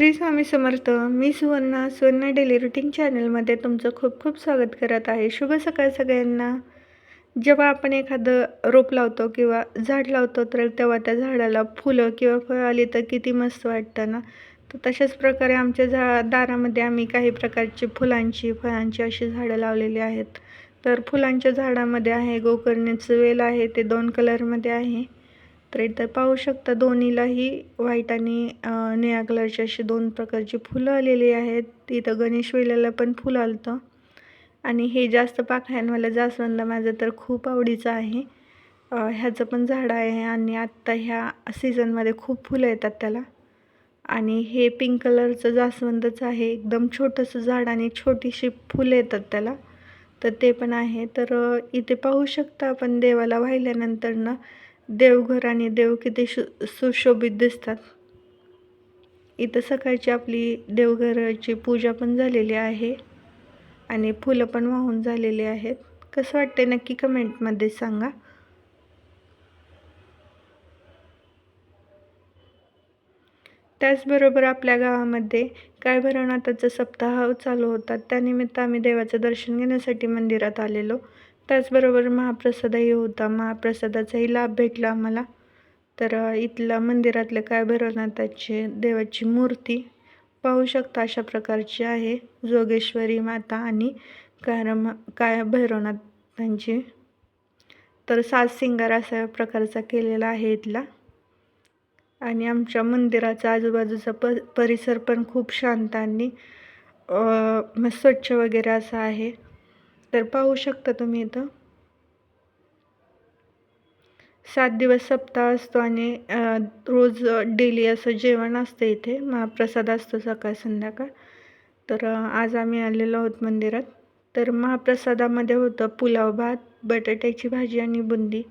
श्री स्वामी समर्थ मी Suvarna Suvarna daily routine चॅनलमध्ये तुमचं खूप खूप स्वागत करत आहे. शुभ सकाळ सगळ्यांना. जेव्हा आपण एखादं रोप लावतो किंवा झाड लावतो तर तेव्हा त्या झाडाला फुलं किंवा फळं आली तर किती मस्त वाटतं ना? तर तशाच प्रकारे आमच्या झा दारामध्ये आम्ही काही प्रकारची फुलांची फळांची अशी झाडं लावलेली आहेत. तर फुलांच्या झाडामध्ये आहे गोकर्णीचं वेल आहे ते दोन कलरमध्ये आहे. तर इथं पाहू शकता दोन्हीलाही व्हाईट आणि निळ्या कलरची अशी दोन प्रकारची फुलं आलेली आहेत. इथं गणेशवेल्याला पण फुलं आलतं. आणि हे जास्त पाकळ्यांवालं जास्वंद माझं तर खूप आवडीचं आहे. ह्याचं पण झाड आहे आणि आत्ता ह्या सीझनमध्ये खूप फुलं येतात त्याला. आणि हे पिंक कलरचं जास्वंदच आहे. एकदम छोटंसं झाड आणि छोटीशी फुलं येतात त्याला. तर ते पण आहे. तर इथे पाहू शकता आपण देवाला वाहिल्यानंतर ना देवघर आणि देव किती शु सुशोभित दिसतात. इथं सकाळची आपली देवघराची पूजा पण झालेली आहे आणि फुलं पण वाहून झालेली आहेत. कसं वाटते नक्की कमेंटमध्ये सांगा. त्याचबरोबर आपल्या गावामध्ये काय भरवनाथाचा सप्ताह चालू होता त्यानिमित्त आम्ही देवाचं दर्शन घेण्यासाठी मंदिरात आलेलो. त्याचबरोबर महाप्रसादही होता. महाप्रसादाचाही लाभ भेटला आम्हाला. तर इथल्या इथला मंदिरातले काय भैरवनाथाची देवाची मूर्ती पाहू शकता अशा प्रकारची आहे. जोगेश्वरी माता आणि कारम काय भैरवनाथांची तर सात सिंगार अशा प्रकारचा केलेला आहे इथला. आणि आमच्या मंदिराचा आजूबाजूचा प परिसर पण खूप शांत आणि स्वच्छ वगैरे असा आहे. तर पाहू शकता तुम्ही इथं. सात दिवस सप्ताह असतो आणि रोज डेली असं जेवण असतं इथे. महाप्रसाद असतो सकाळ संध्याकाळ. तर आज आम्ही आलेलो आहोत मंदिरात. तर महाप्रसादामध्ये होतं पुलाव भात बटाट्याची भाजी आणि बुंदी.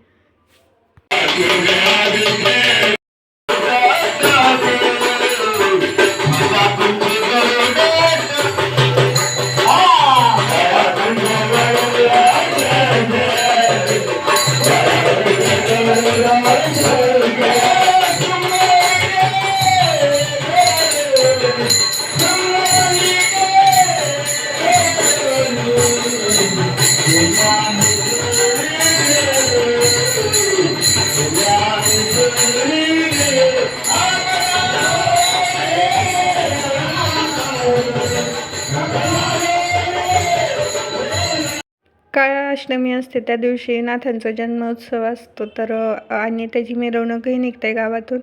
काळाष्टमी असते त्या दिवशी नाथांचा जन्मोत्सव असतो तर आणि त्याची मिरवणूकही निघते गावातून.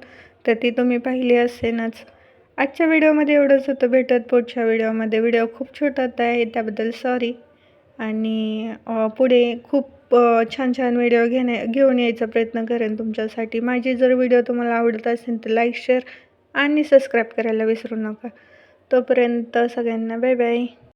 तर ती तुम्ही पाहिली असेलच. आजच्या व्हिडिओमध्ये एवढंच होतं. भेटत पुढच्या व्हिडिओमध्ये. व्हिडिओ खूप छोटा होता आहे त्याबद्दल सॉरी आणि पुढे खूप छान छान व्हिडिओ घेणे घेऊन यायचा प्रयत्न करेन तुमच्यासाठी. माझी जर व्हिडिओ तुम्हाला आवडत असेल तर लाईक शेअर आणि सबस्क्राईब करायला विसरू नका. तोपर्यंत सगळ्यांना बाय बाय